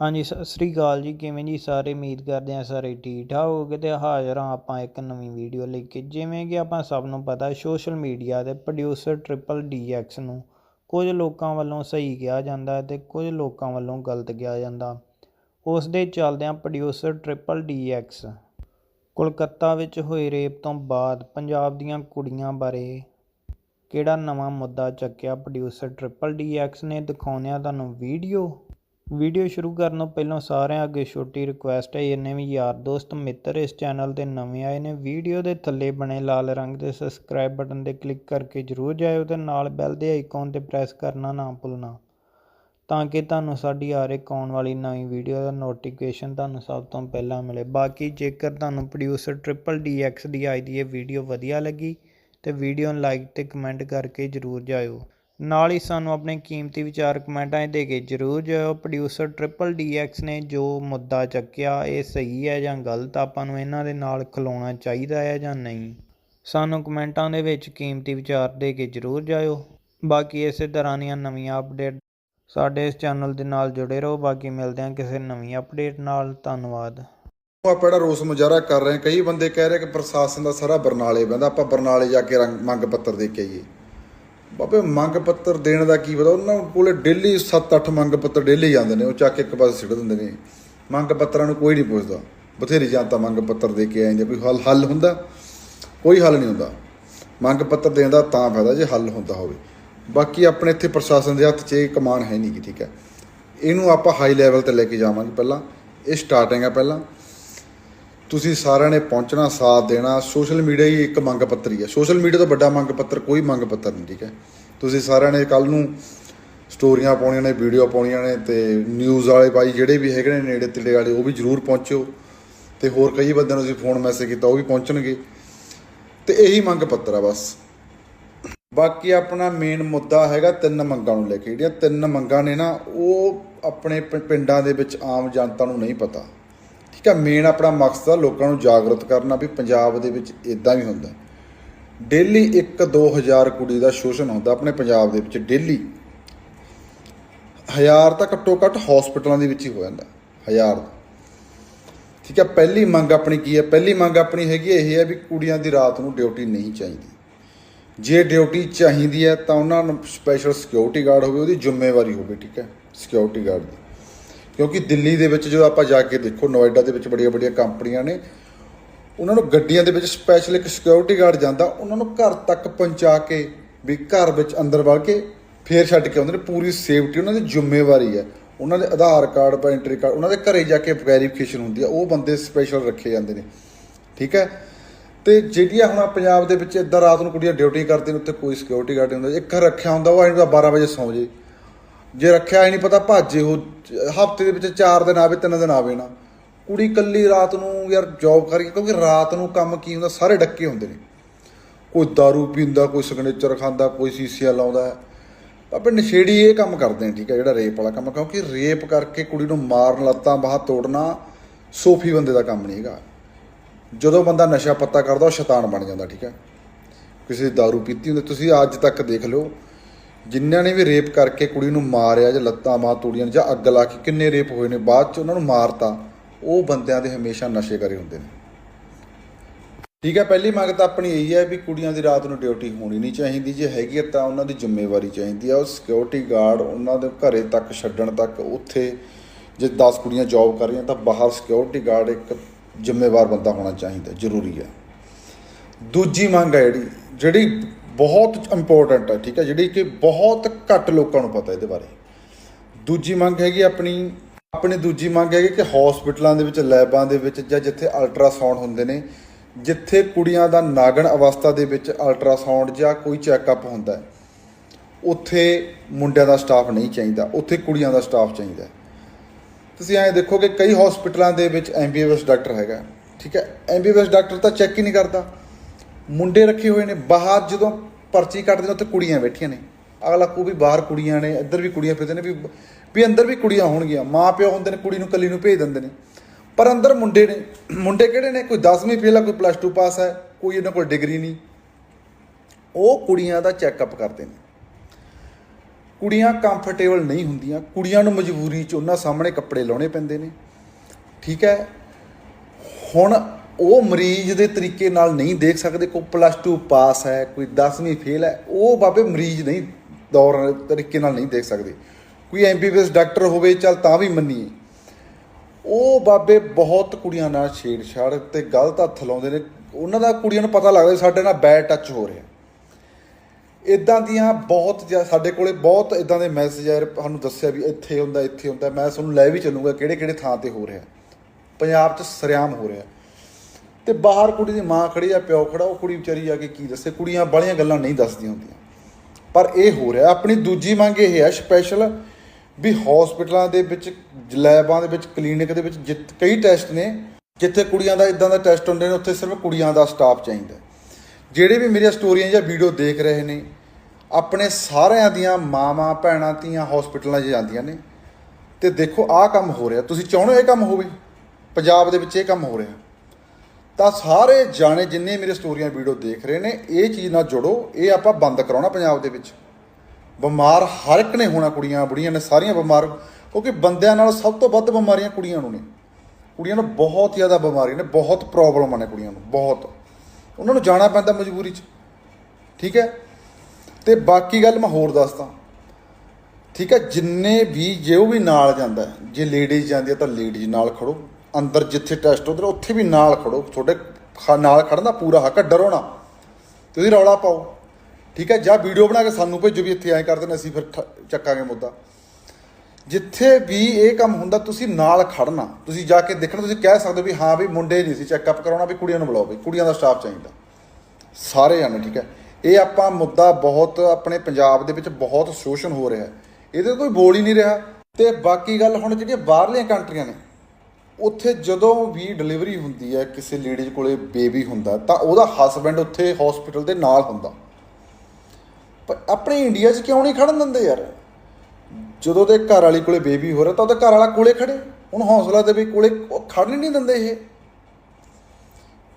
ਹਾਂਜੀ ਸਤਿ ਸ੍ਰੀ ਅਕਾਲ ਜੀ। ਕਿਵੇਂ ਜੀ ਸਾਰੇ? ਉਮੀਦ ਕਰਦੇ ਆ ਸਾਰੇ ਠੀਕ ਠਾਕ ਹੋਗੇ ਤੇ ਹਾਜ਼ਰ ਹਾਂ ਆਪਾਂ ਇੱਕ ਨਵੀਂ ਵੀਡੀਓ ਲੈ ਕੇ। ਜਿਵੇਂ ਕਿ ਆਪਾਂ ਸਭ ਨੂੰ ਪਤਾ, ਸੋਸ਼ਲ ਮੀਡੀਆ ਦੇ ਪ੍ਰੋਡਿਊਸਰ ਟ੍ਰਿਪਲ ਡੀਐਕਸ ਨੂੰ ਕੁਝ ਲੋਕਾਂ ਵੱਲੋਂ ਸਹੀ ਕਿਹਾ ਜਾਂਦਾ ਹੈ ਤੇ ਕੁਝ ਲੋਕਾਂ ਵੱਲੋਂ ਗਲਤ ਕਿਹਾ ਜਾਂਦਾ। ਉਸ ਦੇ ਚੱਲਦਿਆਂ ਪ੍ਰੋਡਿਊਸਰ ਟ੍ਰਿਪਲ ਡੀਐਕਸ ਕੋਲਕਾਤਾ ਵਿੱਚ ਹੋਏ ਰੇਪ ਤੋਂ ਬਾਅਦ ਪੰਜਾਬ ਦੀਆਂ ਕੁੜੀਆਂ ਬਾਰੇ ਕਿਹੜਾ ਨਵਾਂ ਮੁੱਦਾ ਚੱਕਿਆ? ਪ੍ਰੋਡਿਊਸਰ ਟ੍ਰਿਪਲ ਡੀਐਕਸ ਨੇ ਦਿਖਾਉਂਦਿਆਂ ਤੁਹਾਨੂੰ ਵੀਡੀਓ ਵੀਡੀਓ ਸ਼ੁਰੂ ਕਰਨ ਤੋਂ ਪਹਿਲਾਂ ਸਾਰਿਆਂ ਅੱਗੇ ਛੋਟੀ ਰਿਕੁਐਸਟ ਹੈ ਜਿੰਨੇ ਵੀ ਯਾਰ ਦੋਸਤ ਮਿੱਤਰ ਇਸ ਚੈਨਲ ਤੇ ਨਵੇਂ ਆਏ ਨੇ, ਵੀਡੀਓ ਦੇ ਥੱਲੇ ਬਣੇ ਲਾਲ ਰੰਗ ਦੇ ਸਬਸਕ੍ਰਾਈਬ ਬਟਨ ਤੇ ਕਲਿੱਕ ਕਰਕੇ ਜਰੂਰ ਜਾਇਓ ਤੇ ਨਾਲ ਬੈਲ ਦੇ ਆਈਕਨ ਤੇ ਪ੍ਰੈਸ ਕਰਨਾ ਨਾ ਭੁੱਲਣਾ। ਤਾਂ ਕਿ ਤੁਹਾਨੂੰ ਸਾਡੀ ਹਰ ਇੱਕ ਆਉਣ ਵਾਲੀ ਨਵੀਂ ਵੀਡੀਓ ਦਾ ਨੋਟੀਫਿਕੇਸ਼ਨ ਤੁਹਾਨੂੰ ਸਭ ਤੋਂ ਪਹਿਲਾਂ ਮਿਲੇ। ਬਾਕੀ ਜੇਕਰ ਤੁਹਾਨੂੰ ਪ੍ਰੋਡਿਊਸਰ ਟ੍ਰਿਪਲ ਡੀਐਕਸ ਦੀ ਆਈ ਦੀ ਇਹ ਵੀਡੀਓ ਵਧੀਆ ਲੱਗੀ, ਤੇ ਵੀਡੀਓ ਨੂੰ ਲਾਈਕ ਤੇ ਕਮੈਂਟ ਕਰਕੇ ਜਰੂਰ ਜਾਇਓ। ਨਾਲ ਹੀ ਸਾਨੂੰ ਆਪਣੇ ਕੀਮਤੀ ਵਿਚਾਰ ਕਮੈਂਟਾਂ 'ਚ ਦੇ ਕੇ ਜਰੂਰ ਜਾਇਓ। ਪ੍ਰੋਡਿਊਸਰ ਟ੍ਰਿਪਲ ਡੀਐਕਸ ਨੇ ਜੋ ਮੁੱਦਾ ਚੱਕਿਆ, ਇਹ ਸਹੀ ਹੈ ਜਾਂ ਗਲਤ? ਆਪਾਂ ਨੂੰ ਇਹਨਾਂ ਦੇ ਨਾਲ ਖਲੋਣਾ ਚਾਹੀਦਾ ਹੈ ਜਾਂ ਨਹੀਂ? ਸਾਨੂੰ ਕਮੈਂਟਾਂ ਦੇ ਵਿੱਚ ਕੀਮਤੀ ਵਿਚਾਰ ਦੇ ਕੇ ਜਰੂਰ ਜਾਇਓ। ਬਾਕੀ ਇਸੇ ਤਰ੍ਹਾਂ ਦੀਆਂ ਨਵੀਆਂ ਅਪਡੇਟ ਸਾਡੇ ਇਸ ਚੈਨਲ ਦੇ ਨਾਲ ਜੁੜੇ ਰਹੋ। ਬਾਕੀ ਮਿਲਦੇ ਹਾਂ ਕਿਸੇ ਨਵੀਂ ਅਪਡੇਟ ਨਾਲ। ਧੰਨਵਾਦ। ਆਪਾਂ ਜਿਹੜਾ ਰੋਸ ਮੁਜ਼ਾਹਰਾ ਕਰ ਰਹੇ ਹਾਂ, ਕਈ ਬੰਦੇ ਕਹਿ ਰਹੇ ਕਿ ਪ੍ਰਸ਼ਾਸਨ ਦਾ ਸਾਰਾ ਬਰਨਾਲੇ ਬੰਦਾ ਆਪਾਂ ਬਰਨਾਲੇ ਜਾ ਕੇ ਰੰਗ- ਮੰਗ ਪੱਤਰ ਦੇ ਕੇ ਆਈਏ। ਬਾਬੇ, ਮੰਗ ਪੱਤਰ ਦੇਣ ਦਾ ਕੀ ਪਤਾ? ਉਹਨਾਂ ਕੋਲੇ ਡੇਲੀ 7-8 ਮੰਗ ਪੱਤਰ ਡੇਲੀ ਜਾਂਦੇ ਨੇ। ਉਹ ਚੱਕ ਕੇ ਇੱਕ ਪਾਸੇ ਸਿੱਟ ਦਿੰਦੇ ਨੇ। ਮੰਗ ਪੱਤਰਾਂ ਨੂੰ ਕੋਈ ਨਹੀਂ ਪੁੱਛਦਾ। ਬਥੇਰੀ ਜਨਤਾ ਮੰਗ ਪੱਤਰ ਦੇ ਕੇ ਆਉਂਦੀ ਕੋਈ ਹੱਲ ਹੱਲ ਹੁੰਦਾ? ਕੋਈ ਹੱਲ ਨਹੀਂ ਹੁੰਦਾ। ਮੰਗ ਪੱਤਰ ਦੇਣ ਦਾ ਤਾਂ ਫਾਇਦਾ ਜੇ ਹੱਲ ਹੁੰਦਾ ਹੋਵੇ। ਬਾਕੀ ਆਪਣੇ ਇੱਥੇ ਪ੍ਰਸ਼ਾਸਨ ਦੇ ਹੱਥ 'ਚ ਇਹ ਕਮਾਨ ਹੈ ਨਹੀਂ ਕਿ ਠੀਕ ਹੈ। ਇਹਨੂੰ ਆਪਾਂ ਹਾਈ ਲੈਵਲ ਤੇ ਲੈ ਕੇ ਜਾਵਾਂਗੇ ਪਹਿਲਾਂ। ਇਹ ਸਟਾਰਟਿੰਗ ਹੈ ਪਹਿਲਾਂ। ਤੁਸੀਂ ਸਾਰਿਆਂ ਨੇ ਪਹੁੰਚਣਾ, ਸਾਥ ਦੇਣਾ, ਸੋਸ਼ਲ ਮੀਡੀਆ ਹੀ ਇੱਕ ਮੰਗ ਪੱਤਰ ਹੀ ਹੈ। ਸੋਸ਼ਲ ਮੀਡੀਆ ਤੋਂ ਵੱਡਾ ਮੰਗ ਪੱਤਰ ਕੋਈ ਮੰਗ ਪੱਤਰ ਨਹੀਂ, ਠੀਕ ਹੈ? ਤੁਸੀਂ ਸਾਰਿਆਂ ਨੇ ਕੱਲ ਨੂੰ ਸਟੋਰੀਆਂ ਪਾਉਣੀਆਂ ਨੇ, ਵੀਡੀਓ ਪਾਉਣੀਆਂ ਨੇ ਤੇ ਨਿਊਜ਼ ਵਾਲੇ ਭਾਈ ਜਿਹੜੇ ਵੀ ਹੈਗੇ ਨੇ ਨੇੜੇ ਤੇੜੇ ਵਾਲੇ, ਉਹ ਵੀ ਜ਼ਰੂਰ ਪਹੁੰਚਿਓ। ਤੇ ਹੋਰ ਕਈ ਬੰਦਿਆਂ ਨੂੰ ਤੁਸੀਂ ਫੋਨ ਮੈਸੇਜ ਕੀਤਾ, ਉਹ ਵੀ ਪਹੁੰਚਣਗੇ। ਤੇ ਇਹੀ ਮੰਗ ਪੱਤਰ ਆ ਬਸ। ਬਾਕੀ ਆਪਣਾ ਮੇਨ ਮੁੱਦਾ ਹੈਗਾ ਤਿੰਨ ਮੰਗਾਂ ਨੂੰ ਲੈ ਕੇ। ਜਿਹੜੀਆਂ ਤਿੰਨ ਮੰਗਾਂ ਨੇ ਨਾ, ਉਹ ਆਪਣੇ ਪਿੰ- ਪਿੰਡਾਂ ਦੇ ਵਿੱਚ ਆਮ ਜਨਤਾ ਨੂੰ ਨਹੀਂ ਪਤਾ। ਠੀਕ ਹੈ ਮੇਨ ਆਪਣਾ ਮਕਸਦ ਆ ਲੋਕਾਂ ਨੂੰ ਜਾਗਰੂਕ ਕਰਨਾ ਵੀ ਪੰਜਾਬ ਦੇ ਵਿੱਚ ਇਦਾਂ ਵੀ ਹੁੰਦਾ। ਡੇਲੀ 1-2000 ਕੁੜੀ ਦਾ ਸ਼ੋਸ਼ਣ ਹੁੰਦਾ ਆਪਣੇ ਪੰਜਾਬ ਦੇ ਵਿੱਚ, ਡੇਲੀ। ਹਜ਼ਾਰ ਤਾਂ ਘੱਟੋ ਘੱਟ ਹਸਪੀਟਲਾਂ ਦੇ ਵਿੱਚ ਹੀ ਹੋ ਜਾਂਦਾ, ਹਜ਼ਾਰ ਠੀਕ ਹੈ ਪਹਿਲੀ ਮੰਗ ਆਪਣੀ ਕੀ ਹੈ? ਪਹਿਲੀ ਮੰਗ ਆਪਣੀ ਹੈਗੀ ਇਹ ਹੈ ਵੀ ਕੁੜੀਆਂ ਦੀ ਰਾਤ ਨੂੰ ਡਿਊਟੀ ਨਹੀਂ ਚਾਹੀਦੀ। ਜੇ ਡਿਊਟੀ ਚਾਹੀਦੀ ਹੈ ਤਾਂ ਉਹਨਾਂ ਨੂੰ ਸਪੈਸ਼ਲ ਸਿਕਿਉਰਿਟੀ ਗਾਰਡ ਹੋਵੇ, ਉਹਦੀ ਜ਼ਿੰਮੇਵਾਰੀ ਹੋਵੇ, ਠੀਕ ਹੈ ਸਿਕਿਉਰਿਟੀ ਗਾਰਡ ਦੀ। ਕਿਉਂਕਿ ਦਿੱਲੀ ਦੇ ਵਿੱਚ ਜਦੋਂ ਆਪਾਂ ਜਾ ਕੇ ਦੇਖੋ, ਨੋਇਡਾ ਦੇ ਵਿੱਚ ਬੜੀਆਂ ਬੜੀਆਂ ਕੰਪਨੀਆਂ ਨੇ, ਉਹਨਾਂ ਨੂੰ ਗੱਡੀਆਂ ਦੇ ਵਿੱਚ ਸਪੈਸ਼ਲ ਇੱਕ ਸਿਕਿਉਰਿਟੀ ਗਾਰਡ ਜਾਂਦਾ, ਉਹਨਾਂ ਨੂੰ ਘਰ ਤੱਕ ਪਹੁੰਚਾ ਕੇ ਵੀ ਘਰ ਵਿੱਚ ਅੰਦਰ ਵੜ ਕੇ ਫੇਰ ਛੱਡ ਕੇ ਆਉਂਦੇ ਨੇ, ਪੂਰੀ ਸੇਫਟੀ ਉਹਨਾਂ ਦੀ ਜ਼ਿੰਮੇਵਾਰੀ ਹੈ। ਉਹਨਾਂ ਦੇ ਆਧਾਰ ਕਾਰਡ ਪਰ ਐਂਟਰੀ ਕਾਰਡ ਉਹਨਾਂ ਦੇ ਘਰੇ ਜਾ ਕੇ ਵੈਰੀਫਿਕੇਸ਼ਨ ਹੁੰਦੀ ਹੈ, ਉਹ ਬੰਦੇ ਸਪੈਸ਼ਲ ਰੱਖੇ ਜਾਂਦੇ ਨੇ। ਠੀਕ ਹੈ? ਤੇ ਜਿਹੜੀਆਂ ਹੁਣ ਪੰਜਾਬ ਦੇ ਵਿੱਚ ਇਦਾਂ ਰਾਤ ਨੂੰ ਕੁੜੀਆਂ ਡਿਊਟੀ ਕਰਦੇ ਨੇ, ਉੱਥੇ ਕੋਈ ਸਿਕਿਉਰਿਟੀ ਗਾਰਡ ਨਹੀਂ ਹੁੰਦਾ। ਇੱਕ ਰੱਖਿਆ ਹੁੰਦਾ, ਉਹ ਐਂ 12 ਵਜੇ ਸੌਂ ਜੇ। ਜੇ ਰੱਖਿਆ ਹੀ ਨਹੀਂ ਪਤਾ ਭਾਜੇ ਉਹ ਹਫਤੇ ਦੇ ਵਿੱਚ 4 ਦਿਨ ਆਵੇ 3 ਦਿਨ ਆਵੇ ਨਾ ਕੁੜੀ ਕੱਲੀ ਰਾਤ ਨੂੰ ਯਾਰ ਜੌਬ ਕਰੀ ਕਿਉਂਕਿ ਰਾਤ ਨੂੰ ਕੰਮ ਕੀ ਹੁੰਦਾ ਸਾਰੇ ਡੱਕੇ ਹੁੰਦੇ ਨੇ ਕੋਈ दारू ਪੀਂਦਾ ਕੋਈ ਸਿਗਨੇਚਰ ਖਾਂਦਾ ਕੋਈ ਸੀਸੀਆ ਲਾਉਂਦਾ ਹੈ ਆਪੇ ਨਸ਼ੇੜੀ ਇਹ ਕੰਮ ਕਰਦੇ ਨੇ ਠੀਕ ਹੈ ਜਿਹੜਾ ਰੇਪ ਵਾਲਾ ਕੰਮ ਕਿਉਂਕਿ ਰੇਪ ਕਰਕੇ ਕੁੜੀ ਨੂੰ ਮਾਰਨ ਲੱਤਾਂ ਬਾਹਾਂ ਤੋੜਨਾ ਸੋਫੀ ਬੰਦੇ ਦਾ ਕੰਮ ਨਹੀਂ ਹੈਗਾ ਜਦੋਂ ਬੰਦਾ ਨਸ਼ਾ ਪੱਤਾ ਕਰਦਾ ਉਹ ਸ਼ੈਤਾਨ ਬਣ ਜਾਂਦਾ ਠੀਕ ਹੈ ਕਿਸੇ ਦੀ दारू ਪੀਤੀ ਹੁੰਦੀ ਤੁਸੀਂ ਅੱਜ ਤੱਕ ਦੇਖ ਲਿਓ ਜਿਨ੍ਹਾਂ ਨੇ ਵੀ ਰੇਪ ਕਰਕੇ ਕੁੜੀ ਨੂੰ ਮਾਰਿਆ ਜਾਂ ਲੱਤਾਂ ਮਾਂ ਤੋੜੀਆਂ ਜਾਂ ਅੱਗ ਲਾ ਕੇ ਕਿੰਨੇ ਰੇਪ ਹੋਏ ਨੇ, ਬਾਅਦ ਚ ਉਹਨਾਂ ਨੂੰ ਮਾਰਤਾ, ਉਹ ਬੰਦਿਆਂ ਦੇ ਹਮੇਸ਼ਾ ਨਸ਼ੇ ਕਰੇ ਹੁੰਦੇ ਨੇ। ਠੀਕ ਹੈ, ਪਹਿਲੀ ਮੰਗ ਤਾਂ ਆਪਣੀ ਇਹੀ ਹੈ ਵੀ ਕੁੜੀਆਂ ਦੀ ਰਾਤ ਨੂੰ ਡਿਊਟੀ ਹੋਣੀ ਨਹੀਂ ਚਾਹੀਦੀ, ਜੇ ਹੈਗੀ ਹੈ ਤਾਂ ਉਹਨਾਂ ਦੀ ਜ਼ਿੰਮੇਵਾਰੀ ਚਾਹੀਦੀ ਹੈ। ਉਹ ਸਿਕਿਉਰਿਟੀ ਗਾਰਡ ਉਹਨਾਂ ਦੇ ਘਰੇ ਤੱਕ ਛੱਡਣ ਤੱਕ ਉੱਥੇ ਜੇ 10 ਕੁੜੀਆਂ ਜੌਬ ਕਰ ਰਹੀਆਂ ਤਾਂ ਬਾਹਰ ਸਿਕਿਉਰਿਟੀ ਗਾਰਡ ਇੱਕ ਜ਼ਿੰਮੇਵਾਰ ਬੰਦਾ ਹੋਣਾ ਚਾਹੀਦਾ, ਜ਼ਰੂਰੀ ਹੈ। ਦੂਜੀ ਮੰਗ ਹੈ ਜਿਹੜੀ ਜਿਹੜੀ ਬਹੁਤ ਇੰਪੋਰਟੈਂਟ ਹੈ, ਠੀਕ ਹੈ? ਜਿਹੜੀ ਕਿ ਬਹੁਤ ਘੱਟ ਲੋਕਾਂ ਨੂੰ ਪਤਾ ਇਹਦੇ ਬਾਰੇ। ਦੂਜੀ ਮੰਗ ਹੈਗੀ ਆਪਣੀ ਆਪਣੀ ਦੂਜੀ ਮੰਗ ਹੈਗੀ ਕਿ ਹਸਪੀਟਲਾਂ ਦੇ ਵਿੱਚ ਲੈਬਾਂ ਦੇ ਵਿੱਚ ਜਾਂ ਜਿੱਥੇ ਅਲਟਰਾਸਾਊਂਡ ਹੁੰਦੇ ਨੇ, ਜਿੱਥੇ ਕੁੜੀਆਂ ਦਾ ਨਾਗਣ ਅਵਸਥਾ ਦੇ ਵਿੱਚ ਅਲਟਰਾਸਾਊਂਡ ਜਾਂ ਕੋਈ ਚੈੱਕਅਪ ਹੁੰਦਾ ਹੈ, ਉੱਥੇ ਮੁੰਡਿਆਂ ਦਾ ਸਟਾਫ ਨਹੀਂ ਚਾਹੀਦਾ, ਉੱਥੇ ਕੁੜੀਆਂ ਦਾ ਸਟਾਫ ਚਾਹੀਦਾ ਤੁਸੀਂ ਐਂ ਦੇਖੋ ਕਿ ਕਈ ਹਸਪੀਟਲਾਂ ਦੇ ਵਿੱਚ ਐਮਬੀਬੀਐਸ ਡਾਕਟਰ ਹੈਗਾ, ਠੀਕ ਹੈ? ਐਮਬੀਬੀਐਸ ਡਾਕਟਰ ਤਾਂ ਚੈੱਕ ਹੀ ਨਹੀਂ ਕਰਦਾ। ਮੁੰਡੇ ਰੱਖੇ ਹੋਏ ਨੇ, ਬਾਹਰ ਜਦੋਂ ਪਰਚੀ ਕੱਟਦੇ ਨੇ, ਉੱਥੇ ਕੁੜੀਆਂ ਬੈਠੀਆਂ ਨੇ। ਅਗਲਾ ਕੋ ਵੀ ਬਾਹਰ ਕੁੜੀਆਂ ਨੇ, ਇੱਧਰ ਵੀ ਕੁੜੀਆਂ ਫਿਰਦੇ ਨੇ, ਵੀ ਵੀ ਅੰਦਰ ਵੀ ਕੁੜੀਆਂ ਹੋਣਗੀਆਂ। ਮਾਂ ਪਿਓ ਹੁੰਦੇ ਨੇ, ਕੁੜੀ ਨੂੰ, ਕੱਲੀ ਨੂੰ ਭੇਜ ਦਿੰਦੇ ਨੇ। ਪਰ ਅੰਦਰ ਮੁੰਡੇ ਨੇ, ਮੁੰਡੇ ਕਿਹੜੇ ਨੇ? ਕੋਈ 10ਵੀਂ ਫੇਲ ਆ, ਕੋਈ ਪਲੱਸ 2 ਪਾਸ ਹੈ ਕੋਈ ਇਹਨਾਂ ਕੋਲ ਡਿਗਰੀ ਨਹੀਂ। ਉਹ ਕੁੜੀਆਂ ਦਾ ਚੈੱਕਅਪ ਕਰਦੇ ਨੇ। ਕੁੜੀਆਂ ਕੰਫਰਟੇਬਲ ਨਹੀਂ ਹੁੰਦੀਆਂ, ਕੁੜੀਆਂ ਨੂੰ ਮਜਬੂਰੀ 'ਚ ਉਹਨਾਂ ਸਾਹਮਣੇ ਕੱਪੜੇ ਲਾਉਣੇ ਪੈਂਦੇ ਨੇ। ਠੀਕ ਹੈ? ਹੁਣ ਉਹ ਮਰੀਜ਼ ਦੇ ਤਰੀਕੇ ਨਾਲ ਨਹੀਂ ਦੇਖ ਸਕਦੇ, ਕੋਈ ਪਲੱਸ 2 ਪਾਸ ਹੈ, ਕੋਈ 10ਵੀਂ ਫੇਲ ਹੈ, ਉਹ ਬਾਬੇ ਮਰੀਜ਼ ਨਹੀਂ, ਦੌਰ ਤਰੀਕੇ ਨਾਲ ਨਹੀਂ ਦੇਖ ਸਕਦੇ। ਕੋਈ ਐਮਬੀਬੀਐਸ ਡਾਕਟਰ ਹੋਵੇ, ਚੱਲ ਤਾਂ ਵੀ ਮੰਨੀਏ। ਉਹ ਬਾਬੇ ਬਹੁਤ ਕੁੜੀਆਂ ਨਾਲ ਛੇੜਛਾੜ ਤੇ ਗਲਤ ਹੱਥ ਲਾਉਂਦੇ ਨੇ। ਉਹਨਾਂ ਦਾ ਕੁੜੀਆਂ ਨੂੰ ਪਤਾ ਲੱਗਦਾ ਵੀ ਸਾਡੇ ਨਾਲ ਬੈਡ ਟੱਚ ਹੋ ਰਿਹਾ। ਇਦਾਂ ਦੀਆਂ ਬਹੁਤ ਜ਼ਿਆ- ਸਾਡੇ ਕੋਲੇ ਬਹੁਤ ਇਦਾਂ ਦੇ ਮੈਸੇਜ ਆਏ ਸਾਨੂੰ ਦੱਸਿਆ ਵੀ ਇੱਥੇ ਹੁੰਦਾ ਇੱਥੇ ਹੁੰਦਾ। ਮੈਂ ਤੁਹਾਨੂੰ ਲੈ ਵੀ ਚੱਲੂਗਾ ਕਿਹੜੇ ਕਿਹੜੇ ਥਾਂ ਤੇ ਹੋ ਰਿਹਾ। ਪੰਜਾਬ 'ਚ ਸਰਿਆਮ ਹੋ ਰਿਹਾ। ਤੇ ਬਾਹਰ ਕੁੜੀ ਦੀ ਮਾਂ ਖੜੀ ਆ, ਪਿਓ ਖੜਾ, ਉਹ ਕੁੜੀ ਵਿਚਾਰੀ ਜਾ ਕੇ ਕੀ ਦੱਸੇ? ਕੁੜੀਆਂ ਬਾਲੀਆਂ ਗੱਲਾਂ ਨਹੀਂ ਦੱਸਦੀਆਂ ਹੁੰਦੀਆਂ। ਪਰ ਇਹ ਹੋ ਰਿਹਾ, ਆਪਣੀ ਦੂਜੀ ਮੰਗ ਇਹ ਹੈ ਸਪੈਸ਼ਲ ਵੀ ਹਸਪੀਟਲਾਂ ਦੇ ਵਿੱਚ ਲੈਬਾਂ ਦੇ ਵਿੱਚ ਕਲੀਨਿਕ ਦੇ ਵਿੱਚ ਜਿੱਤ, ਕਈ ਟੈਸਟ ਨੇ, ਜਿੱਥੇ ਕੁੜੀਆਂ ਦਾ ਇਦਾਂ ਦਾ ਟੈਸਟ ਹੁੰਦੇ ਨੇ, ਉੱਥੇ ਸਿਰਫ ਕੁੜੀਆਂ ਦਾ ਸਟਾਫ ਚਾਹੀਦਾ ਜਿਹੜੇ ਵੀ ਮੇਰੀਆਂ ਸਟੋਰੀਆਂ ਜਾਂ ਵੀਡੀਓ ਦੇਖ ਰਹੇ ਨੇ, ਆਪਣੇ ਸਾਰਿਆਂ ਦੀਆਂ ਮਾਵਾਂ, ਭੈਣਾਂ, ਧੀਆਂ ਹਸਪੀਟਲਾਂ 'ਚ ਜਾਂਦੀਆਂ ਨੇ, ਤੇ ਦੇਖੋ ਆਹ ਕੰਮ ਹੋ ਰਿਹਾ। ਤੁਸੀਂ ਚਾਹੁੰਦੇ ਹੋ ਇਹ ਕੰਮ ਹੋਵੇ? ਪੰਜਾਬ ਦੇ ਵਿੱਚ ਇਹ ਕੰਮ ਹੋ ਰਿਹਾ। ਤਾਂ ਸਾਰੇ ਜਾਣੇ ਜਿੰਨੇ ਮੇਰੇ ਸਟੋਰੀਆਂ ਵੀਡੀਓ ਦੇਖ ਰਹੇ ਨੇ, ਇਹ ਚੀਜ਼ ਨਾਲ ਜੁੜੋ, ਇਹ ਆਪਾਂ ਬੰਦ ਕਰਾਉਣਾ ਪੰਜਾਬ ਦੇ ਵਿੱਚ। ਬਿਮਾਰ ਹਰ ਇੱਕ ਨੇ ਹੋਣਾ ਕੁੜੀਆਂ, ਬੁੜੀਆਂ ਨੇ ਸਾਰੀਆਂ ਬਿਮਾਰ, ਕਿਉਂਕਿ ਬੰਦਿਆਂ ਨਾਲ ਸਭ ਤੋਂ ਵੱਧ ਬਿਮਾਰੀਆਂ ਕੁੜੀਆਂ ਨੂੰ ਨੇ। ਕੁੜੀਆਂ ਨੂੰ ਬਹੁਤ ਜ਼ਿਆਦਾ ਬਿਮਾਰੀਆਂ ਨੇ, ਬਹੁਤ ਪ੍ਰੋਬਲਮਾਂ ਨੇ ਕੁੜੀਆਂ ਨੂੰ, ਬਹੁਤ। ਉਹਨਾਂ ਨੂੰ ਜਾਣਾ ਪੈਂਦਾ ਮਜਬੂਰੀ 'ਚ, ਠੀਕ ਹੈ? ਤੇ ਬਾਕੀ ਗੱਲ ਮੈਂ ਹੋਰ ਦੱਸਦਾ। ਠੀਕ ਹੈ, ਜਿੰਨੇ ਵੀ, ਜੇ ਉਹ ਵੀ ਨਾਲ ਜਾਂਦਾ ਜੇ ਲੇਡੀਜ਼ ਜਾਂਦੀ ਹੈ ਤਾਂ ਲੇਡੀਜ਼ ਨਾਲ ਖੜੋ। ਅੰਦਰ ਜਿੱਥੇ ਟੈਸਟ ਉਧਰ ਉੱਥੇ ਵੀ ਨਾਲ ਖੜੋ। ਤੁਹਾਡੇ ਨਾਲ ਖੜਨ ਪੂਰਾ ਹੱਕ ਹੈ ਡਰੋ ਨਾ। ਤੁਸੀਂ ਰੌਲਾ ਪਾਓ। ਠੀਕ ਹੈ? ਜਾਂ ਵੀਡੀਓ ਬਣਾ ਕੇ ਸਾਨੂੰ ਭੇਜੋ ਵੀ ਇੱਥੇ ਐਂ ਕਰਦੇ ਨੇ, ਅਸੀਂ ਫਿਰ ਚੱਕਾਂਗੇ ਮੁੱਦਾ। ਜਿੱਥੇ ਵੀ ਇਹ ਕੰਮ ਹੁੰਦਾ, ਤੁਸੀਂ ਨਾਲ ਖੜਨਾ। ਤੁਸੀਂ ਜਾ ਕੇ ਦੇਖਣਾ, ਤੁਸੀਂ ਕਹਿ ਸਕਦੇ ਹੋ ਵੀ ਹਾਂ ਵੀ ਮੁੰਡੇ ਨਹੀਂ ਸੀ ਚੈੱਕਅਪ ਕਰਾਉਣਾ ਵੀ ਕੁੜੀਆਂ ਨੂੰ ਬੁਲਾਓ ਵੀ, ਕੁੜੀਆਂ ਦਾ ਸਟਾਫ ਚਾਹੀਦਾ। ਸਾਰੇ ਜਾਣੇ, ਠੀਕ ਹੈ? ਇਹ ਆਪਾਂ ਮੁੱਦਾ ਬਹੁਤ ਆਪਣੇ ਪੰਜਾਬ ਦੇ ਵਿੱਚ ਬਹੁਤ ਸ਼ੋਸ਼ਣ ਹੋ ਰਿਹਾ ਇਹਦੇ ਤੇ ਕੋਈ ਬੋਲ ਹੀ ਨਹੀਂ ਰਿਹਾ। ਤੇ ਬਾਕੀ ਗੱਲ ਹੁਣ ਜਿਹੜੀਆਂ ਬਾਹਰਲੀਆਂ ਕੰਟਰੀਆਂ ਨੇ ਉੱਥੇ ਜਦੋਂ ਵੀ ਡਿਲੀਵਰੀ ਹੁੰਦੀ ਹੈ, ਕਿਸੇ ਲੇਡੀਜ਼ ਕੋਲੇ ਬੇਬੀ ਹੁੰਦਾ, ਤਾਂ ਉਹਦਾ ਹਸਬੰਡ ਉੱਥੇ ਹਸਪੀਟਲ ਦੇ ਨਾਲ ਹੁੰਦਾ। ਪਰ ਆਪਣੇ ਇੰਡੀਆ 'ਚ ਕਿਉਂ ਨਹੀਂ ਖੜਨ ਦਿੰਦੇ ਯਾਰ? ਜਦੋਂ ਦੇ ਘਰ ਵਾਲੀ ਕੋਲੇ ਬੇਬੀ ਹੋ ਰਿਹਾ, ਤਾਂ ਉਹਦੇ ਘਰ ਵਾਲਾ ਕੋਲੇ ਖੜੇ। ਹੁਣ ਹੌਸਲਾ ਦੇ ਵੀ ਕੋਲੇ ਉਹ ਖੜਨ ਹੀ ਨਹੀਂ ਦਿੰਦੇ ਇਹ।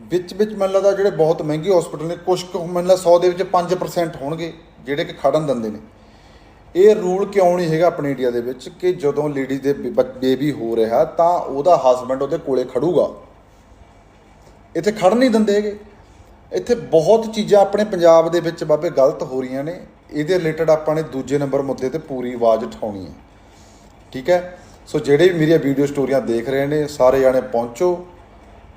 ਵਿੱਚ ਵਿੱਚ ਮੈਨੂੰ ਲੱਗਦਾ ਜਿਹੜੇ ਬਹੁਤ ਮਹਿੰਗੇ ਹਸਪੀਟਲ ਨੇ ਕੁਝ ਕੁ ਮੈਨੂੰ ਲੱਗਦਾ 100 ਦੇ ਵਿੱਚ 5% ਹੋਣਗੇ, ਜਿਹੜੇ ਕਿ ਖੜਨ ਦਿੰਦੇ ਨੇ। ਇਹ ਰੂਲ ਕਿਉਂ ਨਹੀਂ ਹੈਗਾ ਆਪਣੇ ਇੰਡੀਆ ਦੇ ਵਿੱਚ ਕਿ ਜਦੋਂ ਲੇਡੀ ਦੇ ਬੇਬੀ ਹੋ ਰਿਹਾ ਤਾਂ ਉਹਦਾ ਹਸਬੰਡ ਉਹਦੇ ਕੋਲੇ ਖੜੂਗਾ। ਇੱਥੇ ਖੜ ਨਹੀਂ ਦਿੰਦੇ ਹੈਗੇ। ਇੱਥੇ ਬਹੁਤ ਚੀਜ਼ਾਂ ਆਪਣੇ ਪੰਜਾਬ ਦੇ ਵਿੱਚ ਬਾਬੇ ਗਲਤ ਹੋ ਰਹੀਆਂ ਨੇ। ਇਹਦੇ ਰਿਲੇਟਡ ਆਪਾਂ ਨੇ ਦੂਜੇ ਨੰਬਰ ਮੁੱਦੇ ਤੇ ਪੂਰੀ ਆਵਾਜ਼ ਉਠਾਉਣੀ ਹੈ। ਠੀਕ ਹੈ? ਸੋ ਜਿਹੜੇ ਵੀ ਮੇਰੀਆਂ ਵੀਡੀਓ ਸਟੋਰੀਆਂ ਦੇਖ ਰਹੇ ਨੇ, ਸਾਰੇ ਜਾਣੇ ਪਹੁੰਚੋ।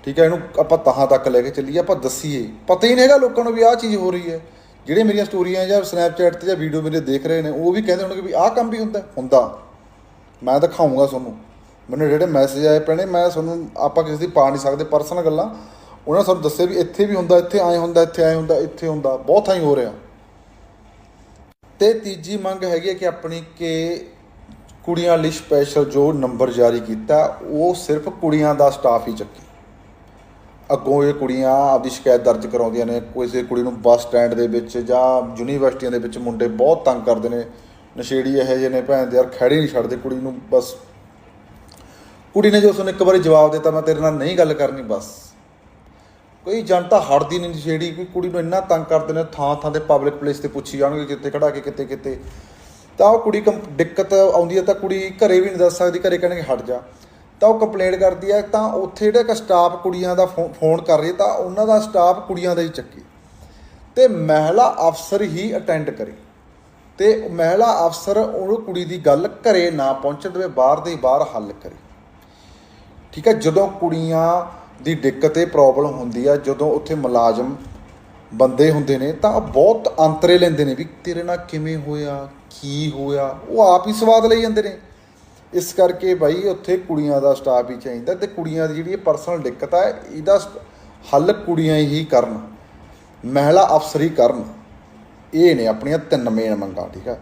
ਠੀਕ ਹੈ? ਇਹਨੂੰ ਆਪਾਂ ਤਹਾਂ ਤੱਕ ਲੈ ਕੇ ਚੱਲੀਏ, ਆਪਾਂ ਦੱਸੀਏ। ਪਤਾ ਹੀ ਨਹੀਂ ਹੈਗਾ ਲੋਕਾਂ ਨੂੰ ਵੀ ਆਹ ਚੀਜ਼ ਹੋ ਰਹੀ ਹੈ। ਜਿਹੜੇ ਮੇਰੀਆਂ ਸਟੋਰੀਆਂ ਜਾਂ ਸਨੈਪਚੈਟ ਤੇ ਜਾਂ ਵੀਡੀਓ ਮੇਰੇ ਦੇਖ ਰਹੇ ਨੇ, ਉਹ ਵੀ ਕਹਿੰਦੇ ਹੋਣਗੇ ਵੀ ਆਹ ਕੰਮ ਵੀ ਹੁੰਦਾ ਹੁੰਦਾ। ਮੈਂ ਦਿਖਾਉਂਗਾ ਤੁਹਾਨੂੰ। ਮੈਨੂੰ ਜਿਹੜੇ ਮੈਸੇਜ ਆਏ ਪੈਣੇ ਮੈਂ ਤੁਹਾਨੂੰ, ਆਪਾਂ ਕਿਸੇ ਦੀ ਪਾ ਨਹੀਂ ਸਕਦੇ ਪਰਸਨਲ ਗੱਲਾਂ। ਉਹਨਾਂ ਨੇ ਸਾਨੂੰ ਦੱਸਿਆ ਵੀ ਇੱਥੇ ਵੀ ਹੁੰਦਾ, ਇੱਥੇ ਐਂ ਹੁੰਦਾ, ਇੱਥੇ ਐਂ ਹੁੰਦਾ, ਇੱਥੇ ਹੁੰਦਾ। ਬਹੁਤ ਥਾਈਂ ਹੋ ਰਿਹਾ। ਤੇ ਤੀਜੀ ਮੰਗ ਹੈਗੀ ਹੈ ਕਿ ਆਪਣੀ ਕਿ ਕੁੜੀਆਂ ਲਈ ਸਪੈਸ਼ਲ ਜੋ ਨੰਬਰ ਜਾਰੀ ਕੀਤਾ, ਉਹ ਸਿਰਫ ਕੁੜੀਆਂ ਦਾ ਸਟਾਫ ਹੀ ਚੱਕੇ। ਅੱਗੋਂ ਇਹ ਕੁੜੀਆਂ ਆਪਦੀ ਸ਼ਿਕਾਇਤ ਦਰਜ ਕਰਾਉਂਦੀਆਂ ਨੇ ਕਿਸੇ ਕੁੜੀ ਨੂੰ ਬੱਸ ਸਟੈਂਡ ਦੇ ਵਿੱਚ ਜਾਂ ਯੂਨੀਵਰਸਿਟੀਆਂ ਦੇ ਵਿੱਚ ਮੁੰਡੇ ਬਹੁਤ ਤੰਗ ਕਰਦੇ ਨੇ। ਨਸ਼ੇੜੀ ਇਹੋ ਜਿਹੇ ਨੇ ਭੈਣ ਦੇ, ਯਾਰ ਖੜੇ ਨਹੀਂ ਛੱਡਦੇ ਕੁੜੀ ਨੂੰ, ਬਸ। ਕੁੜੀ ਨੇ ਜੋ ਉਸਨੂੰ ਇੱਕ ਵਾਰੀ ਜਵਾਬ ਦਿੱਤਾ, ਮੈਂ ਤੇਰੇ ਨਾਲ ਨਹੀਂ ਗੱਲ ਕਰਨੀ, ਬਸ। ਕੋਈ ਜਨਤਾ ਹਟਦੀ ਨਹੀਂ ਨਸ਼ੇੜੀ, ਕੋਈ ਕੁੜੀ ਨੂੰ ਇੰਨਾ ਤੰਗ ਕਰਦੇ ਨੇ ਥਾਂ ਥਾਂ ਤੇ ਪਬਲਿਕ ਪਲੇਸ ਤੇ ਪੁੱਛੀ ਜਾਣਗੇ ਕਿਤੇ ਖੜਾ ਕੇ ਕਿਤੇ ਕਿਤੇ ਤਾਂ ਉਹ ਕੁੜੀ ਕੰਪ- ਦਿੱਕਤ ਆਉਂਦੀ ਹੈ ਤਾਂ ਕੁੜੀ ਘਰੇ ਵੀ ਨਹੀਂ ਦੱਸ ਸਕਦੀ, ਘਰੇ ਕਹਿਣਗੇ, ਹਟ ਜਾ। ਤਾਂ ਉਹ ਕੰਪਲੇਂਟ ਕਰਦੀ ਹੈ ਤਾਂ ਉੱਥੇ ਜਿਹੜਾ ਇੱਕ ਸਟਾਫ ਕੁੜੀਆਂ ਦਾ ਫੋ- ਫੋਨ ਕਰ ਰਹੀ ਤਾਂ ਉਹਨਾਂ ਦਾ ਸਟਾਫ ਕੁੜੀਆਂ ਦਾ ਹੀ ਚੱਕੇ। ਤੇ ਮਹਿਲਾ ਅਫਸਰ ਹੀ ਅਟੈਂਡ ਕਰੇ। ਤੇ ਮਹਿਲਾ ਅਫਸਰ ਉਹ ਕੁੜੀ ਦੀ ਗੱਲ ਘਰੇ ਨਾ ਪਹੁੰਚਣ ਦੇਵੇ, ਬਾਹਰ ਦੇ ਬਾਹਰ ਹੱਲ ਕਰੇ। ਠੀਕ ਹੈ ਜਦੋਂ ਕੁੜੀਆਂ ਦੀ ਦਿੱਕਤ ਤੇ ਪ੍ਰੋਬਲਮ ਹੁੰਦੀ ਆ, ਜਦੋਂ ਉੱਥੇ ਮੁਲਾਜ਼ਮ ਬੰਦੇ ਹੁੰਦੇ ਨੇ, ਤਾਂ ਉਹ ਬਹੁਤ ਅੰਤਰੇ ਲੈਂਦੇ ਨੇ ਵੀ ਤੇਰੇ ਨਾਲ ਕਿਵੇਂ ਹੋਇਆ, ਕੀ ਹੋਇਆ, ਉਹ ਆਪ ਹੀ ਸਵਾਦ ਲਈ ਜਾਂਦੇ ਨੇ। ਇਸ ਕਰਕੇ ਭਾਈ ਉੱਥੇ ਕੁੜੀਆਂ ਦਾ ਸਟਾਫ ਹੀ ਚਾਹੀਦਾ ਤੇ ਕੁੜੀਆਂ ਦੀ ਜਿਹੜੀ ਪਰਸਨਲ ਦਿੱਕਤ ਹੈ ਇਹਦਾ ਹੱਲ ਕੁੜੀਆਂ ਹੀ ਕਰਨ, ਮਹਿਲਾ ਅਫਸਰ ਹੀ ਕਰਨ। ਇਹ ਨੇ ਆਪਣੀਆਂ ਤਿੰਨ ਮੇਨ ਮੰਗਾਂ, ਠੀਕ ਹੈ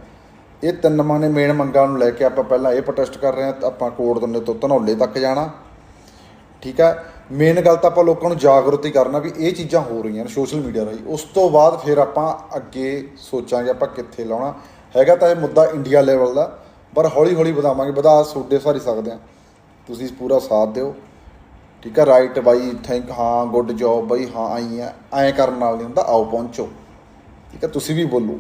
ਇਹ ਤਿੰਨ ਮੰਗ ਮੇਨ ਮੰਗਾਂ ਨੂੰ ਲੈ ਕੇ ਆਪਾਂ ਪਹਿਲਾਂ ਇਹ ਪ੍ਰੋਟੈਸਟ ਕਰ ਰਹੇ ਹਾਂ ਆਪਾਂ ਕੋਰਟ ਦੰਨੇ ਤੋਂ ਧਨੌਲੇ ਤੱਕ ਜਾਣਾ, ਠੀਕ ਹੈ ਮੇਨ ਗੱਲ ਤਾਂ ਆਪਾਂ ਲੋਕਾਂ ਨੂੰ ਜਾਗਰੂਕ ਹੀ ਕਰਨਾ ਵੀ ਇਹ ਚੀਜ਼ਾਂ ਹੋ ਰਹੀਆਂ ਨੇ ਸੋਸ਼ਲ ਮੀਡੀਆ ਰਾਹੀਂ। ਉਸ ਤੋਂ ਬਾਅਦ ਫਿਰ ਆਪਾਂ ਅੱਗੇ ਸੋਚਾਂਗੇ ਆਪਾਂ ਕਿੱਥੇ ਲਾਉਣਾ। ਹੈਗਾ ਤਾਂ ਇਹ ਮੁੱਦਾ ਇੰਡੀਆ ਲੈਵਲ ਦਾ। ਪਰ ਹੌਲੀ ਹੌਲੀ ਵਧਾਵਾਂਗੇ, ਵਧਾ ਸੋਡੇ ਸਾਰੀ ਸਕਦੇ ਆ ਤੁਸੀਂ ਪੂਰਾ ਸਾਥ ਦਿਓ। ਠੀਕ ਹੈ ਰਾਈਟ ਬਾਈ ਥੈਂਕ ਹਾਂ ਗੁੱਡ ਜੌਬ ਬਾਈ, ਹਾਂ, ਆਈ ਆ ਐਂ ਕਰਨ ਨਾਲ ਨਹੀਂ ਹੁੰਦਾ, ਆਓ ਪਹੁੰਚੋ। ਠੀਕ ਹੈ ਤੁਸੀਂ ਵੀ ਬੋਲੋ।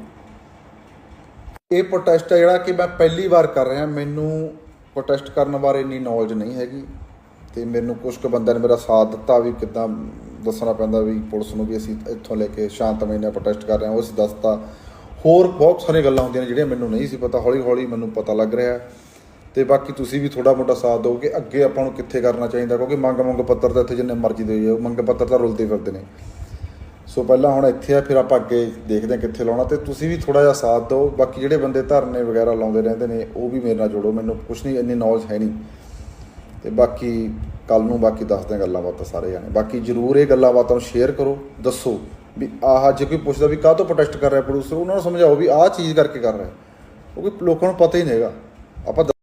ਇਹ ਪ੍ਰੋਟੈਸਟ ਹੈ ਜਿਹੜਾ ਕਿ ਮੈਂ ਪਹਿਲੀ ਵਾਰ ਕਰ ਰਿਹਾ, ਮੈਨੂੰ ਪ੍ਰੋਟੈਸਟ ਕਰਨ ਬਾਰੇ ਇੰਨੀ ਨੌਲੇਜ ਨਹੀਂ ਹੈਗੀ। ਤੇ ਮੈਨੂੰ ਕੁਝ ਕੁ ਬੰਦਿਆਂ ਨੇ ਮੇਰਾ ਸਾਥ ਦਿੱਤਾ ਵੀ ਕਿੱਦਾਂ ਦੱਸਣਾ ਪੈਂਦਾ ਵੀ ਪੁਲਿਸ ਨੂੰ ਵੀ ਅਸੀਂ ਇੱਥੋਂ ਲੈ ਕੇ ਸ਼ਾਂਤਮਈ ਨਾਲ ਪ੍ਰੋਟੈਸਟ ਕਰ ਰਹੇ ਹਾਂ, ਉਹ ਅਸੀਂ ਦੱਸਤਾ। ਹੋਰ ਬਹੁਤ ਸਾਰੀਆਂ ਗੱਲਾਂ ਹੁੰਦੀਆਂ ਨੇ ਜਿਹੜੀਆਂ ਮੈਨੂੰ ਨਹੀਂ ਸੀ ਪਤਾ। ਹੌਲੀ ਹੌਲੀ ਮੈਨੂੰ ਪਤਾ ਲੱਗ ਰਿਹਾ ਤੇ ਬਾਕੀ ਤੁਸੀਂ ਵੀ ਥੋੜਾ ਮੋਟਾ ਸਾਥ ਦਿਓ ਕਿ ਅੱਗੇ ਆਪਾਂ ਨੂੰ ਕਿੱਥੇ ਕਰਨਾ ਚਾਹੀਦਾ, ਕਿਉਂਕਿ ਮੰਗ ਮੰਗ ਪੱਤਰ ਤਾਂ ਇੱਥੇ ਜਿੰਨੇ ਮਰਜ਼ੀ ਦੇ ਜਾਓ, ਮੰਗ ਪੱਤਰ ਤਾਂ ਰੁਲਦੇ ਫਿਰਦੇ ਨੇ। ਸੋ ਪਹਿਲਾਂ ਹੁਣ ਇੱਥੇ ਆ, ਫਿਰ ਆਪਾਂ ਅੱਗੇ ਦੇਖਦੇ ਹਾਂ ਕਿੱਥੇ ਲਾਉਣਾ। ਤੇ ਤੁਸੀਂ ਵੀ ਥੋੜਾ ਜਿਹਾ ਸਾਥ ਦਿਓ। ਬਾਕੀ ਜਿਹੜੇ ਬੰਦੇ ਧਰਨੇ ਵਗੈਰਾ ਲਾਉਂਦੇ ਰਹਿੰਦੇ ਨੇ, ਉਹ ਵੀ ਮੇਰੇ ਨਾਲ ਜੋੜੋ। ਮੈਨੂੰ ਕੁਝ ਨਹੀਂ, ਇੰਨੀ ਨੌਲੇਜ ਹੈ ਨਹੀਂ। ਤੇ ਬਾਕੀ ਕੱਲ ਨੂੰ ਬਾਕੀ ਦੱਸਦੇ ਹਾਂ ਗੱਲਾਂ ਬਾਤਾਂ ਸਾਰੇ ਜਾਣੇ। ਬਾਕੀ ਜਰੂਰ ਇਹ ਗੱਲਾਂ ਬਾਤਾਂ ਨੂੰ ਸ਼ੇਅਰ ਕਰੋ, ਦੱਸੋ। ਵੀ ਆਹ ਜੇ ਕੋਈ ਪੁੱਛਦਾ ਵੀ ਕਾਹ ਤੋਂ ਪ੍ਰੋਟੈਸਟ ਕਰ ਰਿਹਾ ਪ੍ਰੋਡਿਊਸਰ ਉਹਨਾਂ ਨੂੰ ਸਮਝਾਓ ਵੀ ਆਹ ਚੀਜ਼ ਕਰਕੇ ਕਰ ਰਿਹਾ। ਕਿਉਂਕਿ ਲੋਕਾਂ ਨੂੰ ਪਤਾ ਹੀ ਨਹੀਂ ਹੈਗਾ। ਆਪਾਂ